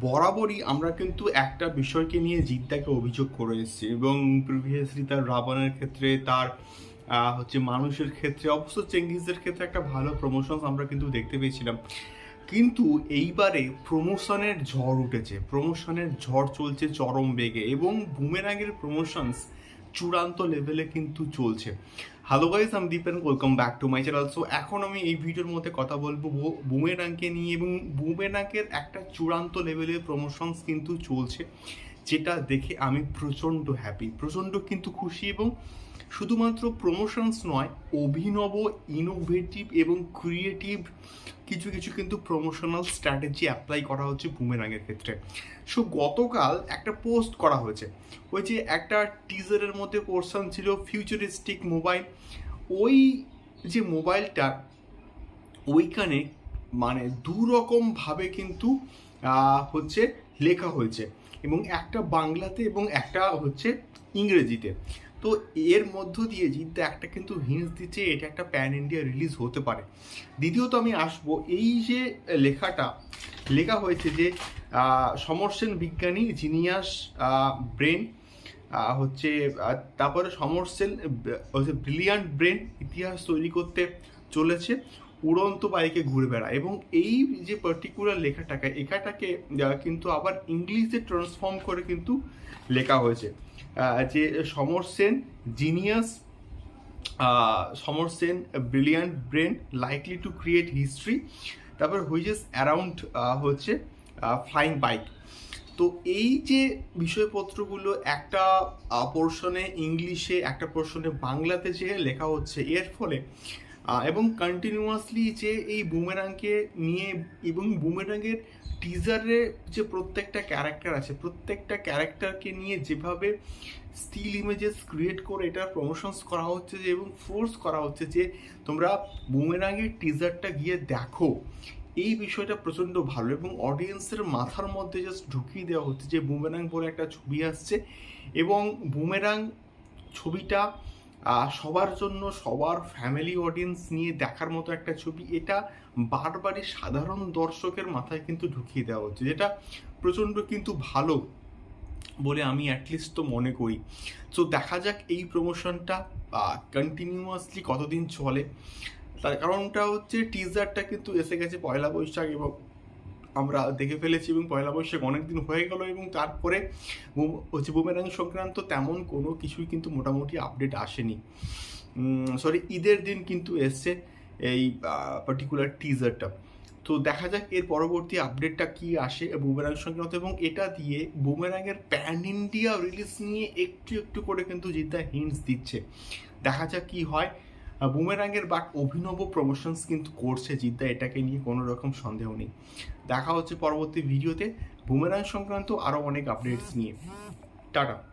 বরাবরই আমরা কিন্তু একটা বিষয়কে নিয়ে জিদ্দাকে অভিযোগ করে এসেছি এবং প্রিভিয়াসলি তার রাবণের ক্ষেত্রে, তার হচ্ছে মানুষের ক্ষেত্রে, অবশ্য চেঙ্গিজের ক্ষেত্রে একটা ভালো প্রমোশন আমরা কিন্তু দেখতে পেয়েছিলাম। কিন্তু এইবারে প্রমোশনের ঝড় উঠেছে প্রমোশনের ঝড় চলছে চরম বেগে এবং বুমেরাঙের প্রমোশনস চূড়ান্ত লেভেলে কিন্তু চলছে। হ্যালো গাইজ আমি Dipen welcome back to my channel so এখন আমি এই ভিডিওর মধ্যে কথা বলব বুমেরাঙ্কে নিয়ে এবং বুমেরাঙ্কের একটা চূড়ান্ত লেভেলের প্রমোশনস কিন্তু চলছে, যেটা দেখে আমি প্রচণ্ড হ্যাপি প্রচণ্ড কিন্তু খুশি এবং শুধুমাত্র প্রমোশনস নয়, অভিনব ইনোভেটিভ এবং ক্রিয়েটিভ কিছু কিছু কিন্তু প্রমোশনাল স্ট্র্যাটেজি অ্যাপ্লাই করা হচ্ছে বুমেরাঙের ক্ষেত্রে। সো গতকাল একটা পোস্ট করা হয়েছে। ওই যে একটা টিজারের মধ্যে পোর্শন ছিল ফিউচারিস্টিক মোবাইল ওই যে মোবাইলটা ওইখানে মানে দু রকম কিন্তু হচ্ছে লেখা হয়েছে। এবং একটা বাংলাতে এবং একটা হচ্ছে ইংরেজিতে। তো এর মধ্য দিয়ে জিদ্দা একটা কিন্তু হিন্স দিচ্ছে, এটা একটা প্যান ইন্ডিয়া রিলিজ হতে পারে। দ্বিতীয়ত আমি আসব, এই যে লেখাটা, লেখা হয়েছে যে সমরসেন সমর সেন বিজ্ঞানী জিনিয়াস ব্রেন হচ্ছে তারপরে সমরসেন হচ্ছে ব্রিলিয়ান্ট ব্রেন ইতিহাস তৈরি করতে চলেছে। উড়ন্ত বাইকে ঘুরে বেড়ায় এবং এই যে পার্টিকুলার লেখাটাকে, এখাটাকে কিন্তু আবার ইংলিশে ট্রান্সফর্ম করে কিন্তু লেখা হয়েছে। যে Samar Sen genius Samar Sen brilliant brain likely to create history তারপর হুইজেস অ্যারাউন্ড হচ্ছে ফ্লাইং বাইক তো এই যে বিষয়পত্রগুলো একটা পোর্শনে ইংলিশে, একটা পোর্শনে বাংলাতে যে লেখা হচ্ছে, এর ফলে এবং কন্টিনিউয়াসলি যে এই বুমেরাংকে নিয়ে এবং বুমেরাংয়ের টিজারে যে প্রত্যেকটা ক্যারেক্টার আছে, প্রত্যেকটা ক্যারেক্টারকে নিয়ে যেভাবে স্টিল ইমেজেস ক্রিয়েট করে এটার প্রমোশনস করা হচ্ছে যে এবং ফোর্স করা হচ্ছে যে তোমরা বুমেরাংয়ের টিজারটা গিয়ে দেখো, এই বিষয়টা প্রচণ্ড ভালো এবং অডিয়েন্সের মাথার মধ্যে জাস্ট ঢুকিয়ে দেওয়া হচ্ছে যে বুমেরাং বলে একটা ছবি আসছে এবং বুমেরাং ছবিটা সবার জন্য সবার ফ্যামিলি অডিয়েন্স নিয়ে দেখার মতো একটা ছবি, এটা বারবারই সাধারণ দর্শকের মাথায় কিন্তু ঢুকিয়ে দেওয়া হচ্ছে, যেটা প্রচণ্ড কিন্তু ভালো বলে আমি অ্যাটলিস্ট তো মনে করি। সো দেখা যাক এই প্রমোশনটা কন্টিনিউয়াসলি কতদিন চলে। তার কারণটা হচ্ছে টিজারটা কিন্তু এসে গেছে পয়লা বৈশাখ এবং আমরা দেখে ফেলেছি এবং পয়লা বৈশাখ অনেক দিন হয়ে গেল এবং তারপরে হচ্ছে বুমেরাং সংক্রান্ত তেমন কোনো কিছুই কিন্তু মোটামুটি আপডেট আসেনি। সরি ঈদের দিন কিন্তু এসছে এই পার্টিকুলার টিজারটা তো দেখা যাক এর পরবর্তী আপডেটটা কি আসে বুমেরাং সংক্রান্ত এবং এটা দিয়ে বুমেরাংয়ের প্যান ইন্ডিয়া রিলিজ নিয়ে একটু একটু করে কিন্তু জিদ্দা হিন্টস দিচ্ছে। দেখা যাক কি হয়। বুমেরাংয়ের বাক অভিনব প্রমোশনস কিন্তু করছে জিদ্দা, এটাকে নিয়ে কোনো রকম সন্দেহ নেই। দেখা হচ্ছে পরবর্তী ভিডিওতে। বুমেরাং সংক্রান্ত আরও অনেক আপডেটস নিয়ে। টাটা।